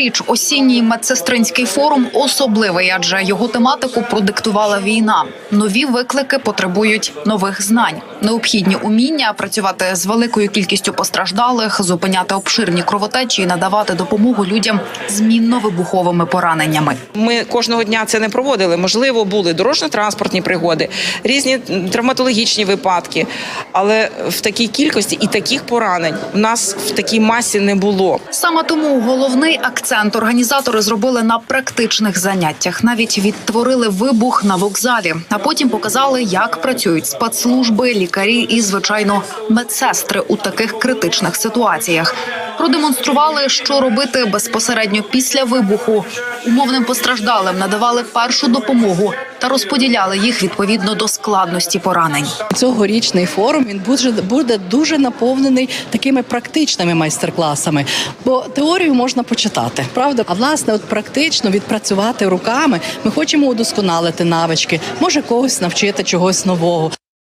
Річ осінній медсестринський форум особливий, адже його тематику продиктувала війна. Нові виклики потребують нових знань, необхідні уміння працювати з великою кількістю постраждалих, зупиняти обширні кровотечі і надавати допомогу людям з мінно-вибуховими пораненнями. Ми кожного дня це не проводили. Можливо, були дорожньо-транспортні пригоди, різні травматологічні випадки, але в такій кількості і таких поранень в нас в такій масі не було. Саме тому головний акцент організатори зробили на практичних заняттях. Навіть відтворили вибух на вокзалі, а потім показали, як працюють спецслужби, лікарі і, звичайно, медсестри у таких критичних ситуаціях. Продемонстрували, що робити безпосередньо після вибуху. Умовним постраждалим надавали першу допомогу та розподіляли їх відповідно до складності поранень. Цьогорічний форум він буде, буде дуже наповнений такими практичними майстер-класами. Бо теорію можна почитати, правда? А власне, от практично відпрацювати руками. Ми хочемо удосконалити навички, може когось навчити чогось нового.